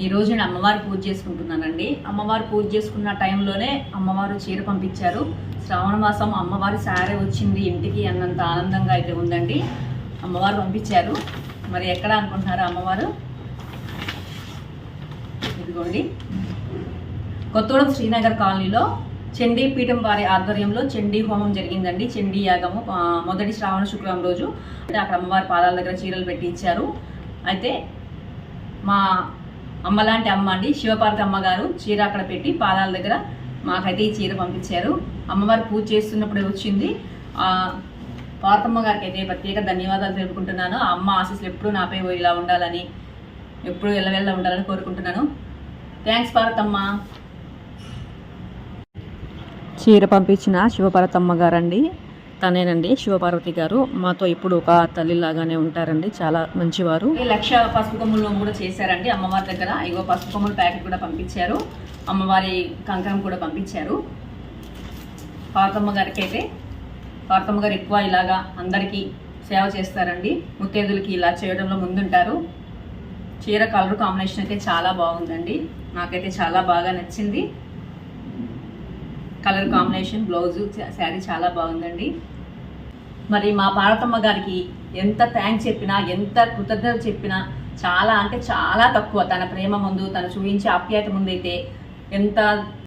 ఈరోజు నేను అమ్మవారు పూజ చేసుకుంటున్నానండి. అమ్మవారు పూజ చేసుకున్న టైంలోనే అమ్మవారు చీర పంపించారు. శ్రావణ మాసం అమ్మవారి సారే వచ్చింది. ఇంటికి అన్నంత ఆనందంగా అయితే ఉందండి. అమ్మవారు పంపించారు. మరి ఎక్కడ అనుకుంటున్నారు అమ్మవారు? ఇదిగోండి. కొత్తగూడెం శ్రీనగర్ కాలనీలో చండీ పీఠం వారి ఆధ్వర్యంలో చండీ హోమం జరిగిందండి. చండీ యాగము మొదటి శ్రావణ శుక్రవారం రోజు. అంటే అక్కడ అమ్మవారి పాదాల దగ్గర చీరలు పెట్టి ఇచ్చారు అయితే మా అమ్మలాంటి అమ్మ అండి. శివపార్వతి అమ్మగారు చీర అక్కడ పెట్టి పాదాల దగ్గర మాకైతే ఈ చీర పంపించారు. అమ్మవారు పూజ చేస్తున్నప్పుడే వచ్చింది. పార్తమ్మ పార్వతమ్మ గారికి అయితే ప్రత్యేక ధన్యవాదాలు తెలుపుకుంటున్నాను. ఆ అమ్మ ఆశీస్సులు ఎప్పుడూ నాపై ఇలా ఉండాలని ఎప్పుడు ఎల్లవెల్ల ఉండాలని కోరుకుంటున్నాను. థ్యాంక్స్ పార్వతమ్మ. చీర పంపించిన శివపార్వతమ్మ గారండి. తనేనండి శివపార్వతి గారు. మాతో ఇప్పుడు ఒక తల్లిలాగానే ఉంటారండి. చాలా మంచివారు. లక్ష పసుపు కొమ్ములు కూడా చేశారండి అమ్మవారి దగ్గర. ఇగో పసుపు కొమ్ముల ప్యాకెట్ కూడా పంపించారు. అమ్మవారి కంకణం కూడా పంపించారు. పార్తమ్మ గారికి అయితే పార్తమ్మ గారు ఎక్కువ ఇలాగా అందరికీ సేవ చేస్తారండి. ముత్తేదులకి ఇలా చేయడంలో ముందుంటారు. చీర కలర్ కాంబినేషన్ అయితే చాలా బాగుందండి. నాకైతే చాలా బాగా నచ్చింది. కలర్ కాంబినేషన్ బ్లౌజు శారీ చాలా బాగుందండి. మరి మా భారతమ్మ గారికి ఎంత థ్యాంక్స్ చెప్పినా ఎంత కృతజ్ఞత చెప్పినా చాలా అంటే చాలా తక్కువ. తన ప్రేమ ముందు తను చూపించే ఆప్యాయత ముందు అయితే ఎంత